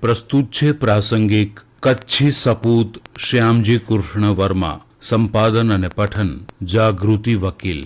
પ્રસ્તુત છે પ્રાસંગિક કચ્છી સપૂત શ્યામજી કૃષ્ણ વર્મા સંપાદન અને પઠન જાગૃતિ વકીલ.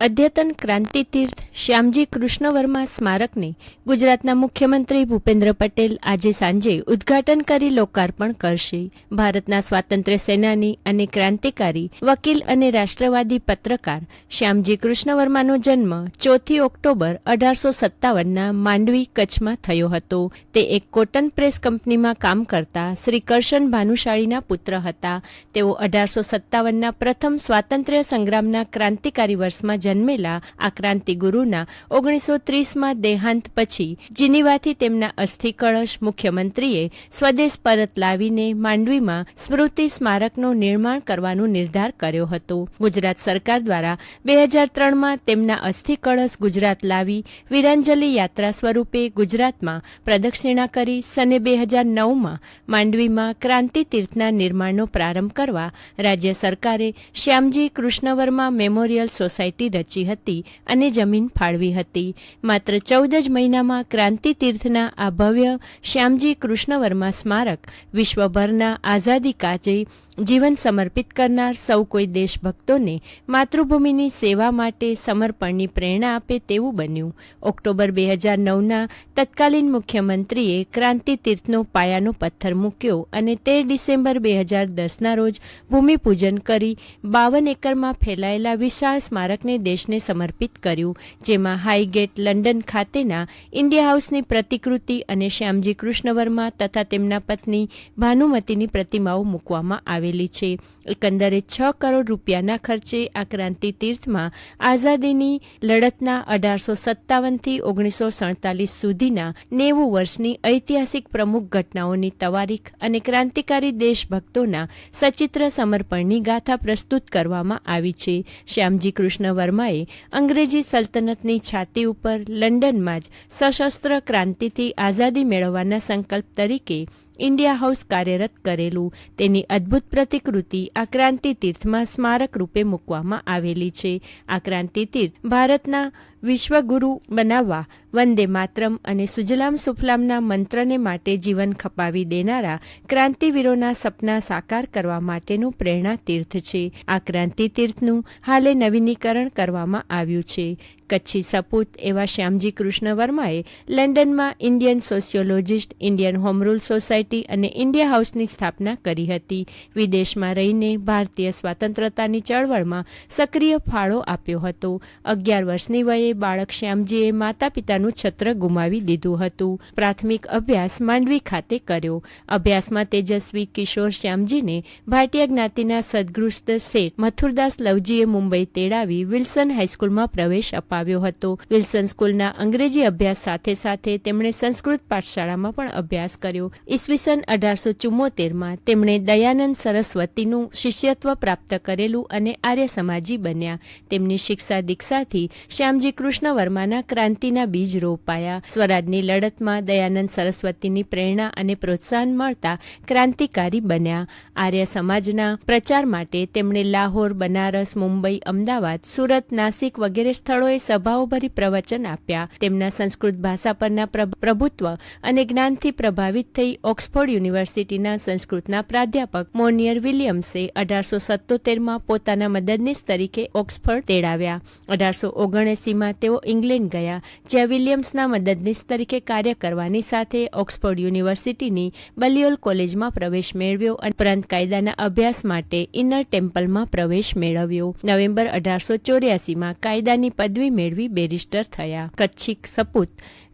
અદ્યતન ક્રાંતિ તીર્થ શ્યામજી કૃષ્ણ વર્મા સ્મારકને ગુજરાતના મુખ્યમંત્રી ભૂપેન્દ્ર પટેલ આજે સાંજે ઉદ્ઘાટન કરી લોકાર્પણ કરશે. ભારતના સ્વાતંત્ર્ય સેનાની અને ક્રાંતિકારી વકીલ અને રાષ્ટ્રવાદી પત્રકાર શ્યામજી કૃષ્ણ વર્માનો જન્મ ચોથી ઓક્ટોબર અઢારસો સત્તાવનના માંડવી કચ્છમાં થયો હતો. તે એક કોટન પ્રેસ કંપનીમાં કામ કરતા શ્રી કરશન ભાનુશાળીના પુત્ર હતા. તેઓ અઢારસો સત્તાવનના પ્રથમ સ્વાતંત્ર્ય સંગ્રામના ક્રાંતિકારી વર્ષમાં જન્મેલા આ ક્રાંતિ ગુરુના ઓગણીસો ત્રીસમાં દેહાંત પછી જીનીવાથી તેમના અસ્થિ કળશ મુખ્યમંત્રીએ સ્વદેશ પરત લાવીને માંડવીમાં સ્મૃતિ સ્મારકનું નિર્માણ કરવાનો નિર્ધાર કર્યો હતો. ગુજરાત સરકાર દ્વારા બે હજાર ત્રણમાં તેમના અસ્થિ કળશ ગુજરાત લાવી વીરાંજલિ યાત્રા સ્વરૂપે ગુજરાતમાં પ્રદક્ષિણા કરી સને બે હજાર નવમાં માંડવીમાં ક્રાંતિ તીર્થના નિર્માણનો પ્રારંભ કરવા રાજ્ય સરકારે શ્યામજી કૃષ્ણવર્મા મેમોરિયલ સોસાયટી રચી હતી અને જમીન ફાળવી હતી. માત્ર ચૌદ જ મહિનામાં ક્રાંતિ તીર્થના આ ભવ્ય શ્યામજી કૃષ્ણવર્મા સ્મારક વિશ્વભરના આઝાદી કાજે જીવન સમર્પિત કરનાર સૌ કોઈ દેશભક્તોને માતૃભૂમિની સેવા માટે સમર્પણની પ્રેરણા આપે તેવું બન્યું. ઓક્ટોબર બે હજાર નવના તત્કાલીન મુખ્યમંત્રીએ ક્રાંતિ તીર્થનો પાયાનો પથ્થર મૂક્યો અને તેર ડિસેમ્બર બે હજાર દસના રોજ ભૂમિપૂજન કરી બાવન એકરમાં ફેલાયેલા વિશાળ સ્મારકને દેશને સમર્પિત કર્યું, જેમાં હાઈગેટ લંડન ખાતેના ઇન્ડિયા હાઉસની પ્રતિકૃતિ અને શ્યામજી કૃષ્ણવર્મા તથા તેમના પત્ની ભાનુમતીની પ્રતિમાઓ મૂકવામાં આવેલી છે. એકંદરે છ કરોડ રૂપિયાના ખર્ચે આ ક્રાંતિ તીર્થમાં આઝાદીની લડતના અઢારસો સત્તાવનથી ઓગણીસો સડતાલીસ સુધીના નેવું વર્ષની ઐતિહાસિક પ્રમુખ ઘટનાઓની તવારીખ અને ક્રાંતિકારી દેશભક્તોના સચિત્ર સમર્પણની ગાથા પ્રસ્તુત કરવામાં આવી છે. શ્યામજી કૃષ્ણ વર્માએ અંગ્રેજી સલ્તનતની છાતી ઉપર લંડનમાં જ સશસ્ત્ર ક્રાંતિથી આઝાદી મેળવવાના સંકલ્પ તરીકે ઇન્ડિયા હાઉસ કાર્યરત કરેલું. તેની અદ્ભુત પ્રતિકૃતિ આ ક્રાંતિ તીર્થમાં સ્મારક રૂપે મૂકવામાં આવેલી છે. આ ક્રાંતિ તીર્થ ભારતના વિશ્વગુરુ બનાવવા વંદે માતરમ અને સુજલામ સુફલામના મંત્રને માટે જીવન ખપાવી દેનારા ક્રાંતિવીરોના સપના સાકાર કરવા માટેનું પ્રેરણા તીર્થ છે. આ ક્રાંતિ તીર્થનું હાલે નવીનીકરણ કરવામાં આવ્યું છે. કચ્છી સપૂત એવા શ્યામજી કૃષ્ણ વર્માએ લંડનમાં Indian sociologist, Indian home rule society અને ઇન્ડિયા હાઉસની સ્થાપના કરી હતી. વિદેશમાં રહીને ભારતીય સ્વાતંત્રતાની ચળવળમાં સક્રિય ફાળો આપ્યો હતો. અગિયાર વર્ષની વયે બાળક શ્યામજીએ માતા પિતાનું છત્ર ગુમાવી દીધું હતું. પ્રાથમિક અભ્યાસ માંડવી ખાતે કર્યો. અભ્યાસમાં તેજસ્વી કિશોર શ્યામજીને ભાટિયા જ્ઞાતિના સદગૃસ્ત શેઠ મથુરદાસ લવજીએ મુંબઈ તેડાવી વિલ્સન હાઈસ્કૂલમાં પ્રવેશ અપાવ્યો હતો. વિલ્સન સ્કૂલના અંગ્રેજી અભ્યાસ સાથે સાથે તેમણે સંસ્કૃત પાઠશાળામાં પણ અભ્યાસ કર્યો. ઈસવીસન અઢારસો ચુમ્મોતેરમાં તેમણે દયાનંદ સરસ્વતીનું શિષ્યત્વ પ્રાપ્ત કરેલું અને આર્ય સમાજી બન્યા. તેમની શિક્ષા દીક્ષાથી શ્યામજી કૃષ્ણ વર્માના ક્રાંતિના બીજ રોપાયા. સ્વરાજની લડતમાં દયાનંદ સરસ્વતીની પ્રેરણા અને પ્રોત્સાહન મળતા ક્રાંતિકારી બન્યા. આર્ય સમાજના પ્રચાર માટે તેમણે લાહોર, બનારસ, મુંબઈ, અમદાવાદ, સુરત, નાસિક વગેરે સ્થળોએ સભાઓ ભરી પ્રવચન આપ્યા. તેમના સંસ્કૃત ભાષા પરના પ્રભ- પ્રભુત્વ અને જ્ઞાનથી પ્રભાવિત થઈ ઓક્સફોર્ડ યુનિવર્સિટીના સંસ્કૃતના પ્રાધ્યાપક મોનિયર વિલિયમ્સે અઢારસો સત્તોતેરમાં પોતાના મદદનીશ તરીકે ઓક્સફર્ડ તેડાવ્યા. અઢારસો ઓગણએંસીમાં તેઓ ઇંગ્લેન્ડ ગયા, જ્યાં વિલિયમ્સના મદદનીશ તરીકે કાર્ય કરવાની સાથે ઓક્સફોર્ડ યુનિવર્સિટીની બલિયોલ કોલેજમાં પ્રવેશ મેળવ્યો ઉપરાંત કાયદાના અભ્યાસ માટે ઇનર ટેમ્પલમાં પ્રવેશ મેળવ્યો. નવેમ્બર અઢારસો ચોર્યાસીમાં કાયદાની પદવી મેળવી બેરિસ્ટર થયા. કચ્છી સપૂત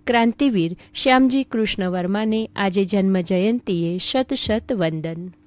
ક્રાંતિવીર શ્યામજી કૃષ્ણ વર્માને આજે જન્મ જયંતીએ શત શત વંદન.